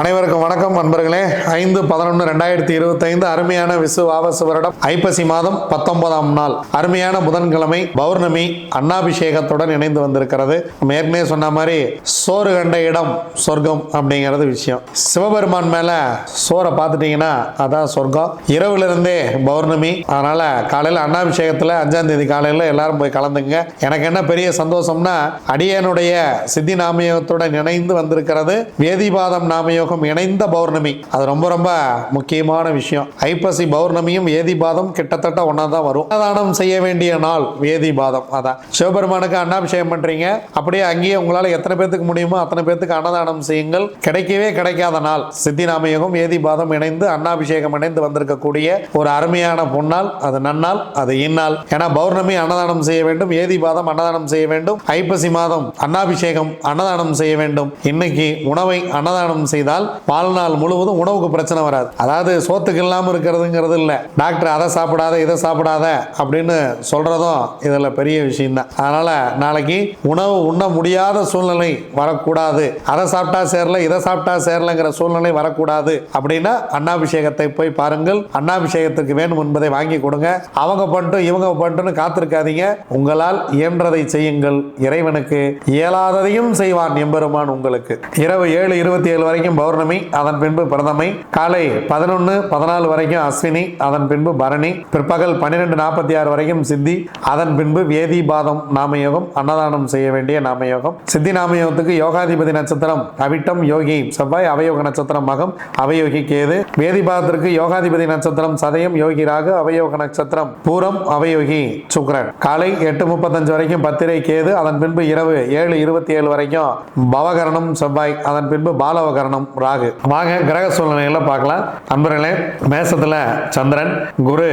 அனைவருக்கும் வணக்கம் அன்பர்களே ஐந்து பதினொன்று ரெண்டாயிரத்தி இருபத்தைந்து அருமையான விசு வருடம். ஐப்பசி மாதம் பத்தொன்பதாம் நாள். அருமையான புதன்கிழமை பௌர்ணமி அண்ணாபிஷேகத்துடன் இணைந்து வந்திருக்கிறது. நம்ம ஏற்கனவே சொன்ன மாதிரி சோறு கண்ட இடம் சொர்க்கம் அப்படிங்கிறது விஷயம். சிவபெருமான் மேல சோரை பார்த்துட்டீங்கன்னா அதான் சொர்க்கம். இரவுல இருந்தே பௌர்ணமி. அதனால காலையில் அண்ணாபிஷேகத்தில் அஞ்சாம் தேதி காலையில் எல்லாரும் போய் கலந்துங்க எனக்கு என்ன பெரிய சந்தோஷம்னா அடியனுடைய சித்தி நாமயத்துடன் இணைந்து வந்திருக்கிறது. வேதிபாதம் யோகம் இணைந்த பௌர்ணமி. அது ரொம்ப ரொம்ப முக்கியமான விஷயம். ஐப்பசி பௌர்ணமியும் வேதிபாதம் கிட்டத்தட்ட ஒன்றா தான் வரும். அன்னதானம் செய்ய வேண்டிய நாள் வேதிபாதம் அதான். சிவபெருமானுக்கு அன்னாபிஷேகம் பண்றீங்க. அப்படியே அங்கேயே உங்களால் எத்தனை பேர்த்துக்கு முடியுமோ அத்தனை பேர்த்துக்கு அன்னதானம் செய்யுங்கள். கிடைக்கவே கிடைக்காத நாள். சித்தி நாமயோகம் வேதிபாதம் இணைந்து அன்னாபிஷேகம் இணைந்து வந்திருக்கக்கூடிய ஒரு அருமையான பொன்னால் அது நன்னால் அது இந்நாள். ஏன்னா பௌர்ணமி அன்னதானம் செய்ய வேண்டும் வேதிபாதம் அன்னதானம் செய்ய வேண்டும் ஐப்பசி மாதம் அன்னாபிஷேகம் அன்னதானம் செய்ய வேண்டும். இன்னைக்கு உணவை அன்னதானம் செய்தால் வாழ்நாள் முழுவதும் உணவுக்கு பிரச்சனை வராது. அதாவது சோத்துக்கு இல்லாமல் இருக்கிறதுங்கிறது இல்லை. டாக்டர் அதை சாப்பிடாத இதை சாப்பிடாத அப்படின்னு சொல்றதும் இதில் பெரிய விஷயம்தான். அதனால் அதனால நாளைக்கு உணவு உண்ண முடியாத சூழ்நிலை வரக்கூடாது. அதை சாப்பிட்டா சேரல இதை சாப்பிட்டா சேரலங்கிற சூழ்நிலை வரக்கூடாது அப்படின்னா அன்னாபிஷேகத்தை போய் பாருங்கள். அன்னாபிஷேகத்துக்கு வேணும் என்பதை வாங்கி கொடுங்க. அவங்க பண்ணிட்டு இவங்க பண்ணிட்டுன்னு காத்திருக்காதீங்க. உங்களால் இயன்றதை செய்யுங்கள். இறைவனுக்கு இயலாததையும் செய்வான் எம்பெருமான் உங்களுக்கு. இரவு ஏழு இருபத்தி ஏழு வரைக்கும் பௌர்ணமி அதன் பின்பு பிரதமை. காலை பதினொன்று பதினாலு வரைக்கும் அஸ்வினி அதன் பின்பு பரணி. பிற்பகல் பன்னிரெண்டு நாற்பத்தி ஆறு வரைக்கும் சித்தி. அதன் பின்பு வேதிபாதம் நாமயோகம் அன்னதானம் செய்ய வேண்டிய நாமயோகம். சித்தி நாமயோகத்துக்கு யோகாதிபதி நட்சத்திரம் அவிட்டம் யோகி. செவ்வாய் அவயோக நட்சத்திரம் மகம் அவயோகி கேது. வேதிபாதத்திற்கு யோகாதிபதி நட்சத்திரம் சதயம் யோகி ராகு அவயோக நட்சத்திரம் பூரம் அவயோகி சுக்ரன். காலை எட்டு முப்பத்தஞ்சு வரைக்கும் பத்திரை கேது. அதன் பின்பு இரவு ஏழு இருபத்தி ஏழு வரைக்கும் பவகரணம் செவ்வாய். அதன் பின்பு பாலவகரணம் ராகு. வாங்க கிரக சூழ்நிலைகளை பார்க்கலாம். நண்பர்களே மேசத்துல சந்திரன் குரு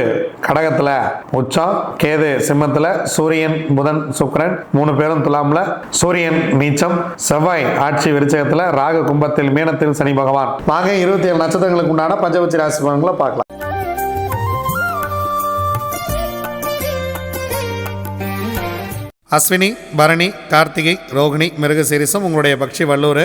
கடகத்துல உச்சம் கேது சிம்மத்துல சூரியன் புதன் சுக்கரன் மூணு பேரும் துலாம்ல. சூரியன் நீச்சம் செவ்வாய் ஆட்சி விருச்சகத்துல ராகு கும்பத்தில் மீனத்தில் சனி பகவான். வாங்க இருபத்தி ஏழு நட்சத்திரங்களுக்கு உண்டான பஞ்சபட்சி ராசி பலன்களை பார்க்கலாம். அஸ்வினி பரணி கார்த்திகை ரோகிணி மிருகசீரிசம் உங்களுடைய பக்ஷி வல்லூர்.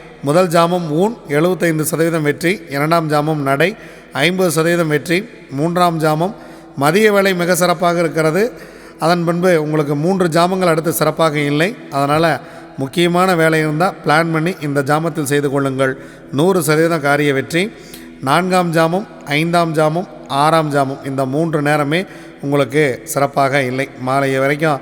முதல் ஜாமம் ஊன் எழுபத்தைந்து சதவீதம் வெற்றி இரண்டாம் ஜாமம் நடை ஐம்பது சதவீதம் வெற்றி மூன்றாம் ஜாமம் மதிய வேலை மிக சிறப்பாக இருக்கிறது. அதன் பின்பு உங்களுக்கு மூன்று ஜாமங்கள் அடுத்து சிறப்பாக இல்லை. அதனால் முக்கியமான வேலை இருந்தால் பிளான் பண்ணி இந்த ஜாமத்தில் செய்து கொள்ளுங்கள். நூறு சதவீதம் காரிய வெற்றி. நான்காம் ஜாமம் ஐந்தாம் ஜாமம் ஆறாம் ஜாமம் இந்த மூன்று நேரமே உங்களுக்கு சிறப்பாக இல்லை. மாலை வரைக்கும்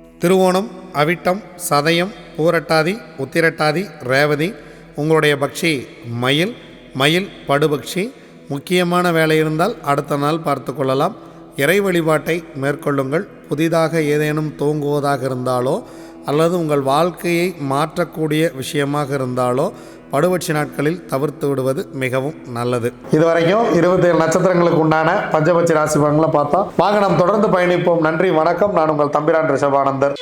திருவோணம் அவிட்டம் சதயம் பூரட்டாதி உத்திரட்டாதி ரேவதி உங்களுடைய பக்ஷி மயில் மயில் படுபக்ஷி. முக்கியமான வேலை இருந்தால் அடுத்த நாள் பார்த்து கொள்ளலாம். இறை வழிபாட்டை மேற்கொள்ளுங்கள். புதிதாக ஏதேனும் தூங்குவதாக இருந்தாலோ அல்லது உங்கள் வாழ்க்கையை மாற்றக்கூடிய விஷயமாக இருந்தாலோ படுவட்சி நாட்களில் தவிர்த்து விடுவது மிகவும் நல்லது. இதுவரைக்கும் இருபத்தி ஏழு நட்சத்திரங்களுக்கு உண்டான பஞ்சபட்சி ராசி பலன்களை பார்த்தோம் வாங்க நாம் தொடர்ந்து பயணிப்போம். நன்றி வணக்கம். நான் உங்கள் தம்பிரான் ரிஷபானந்தர்.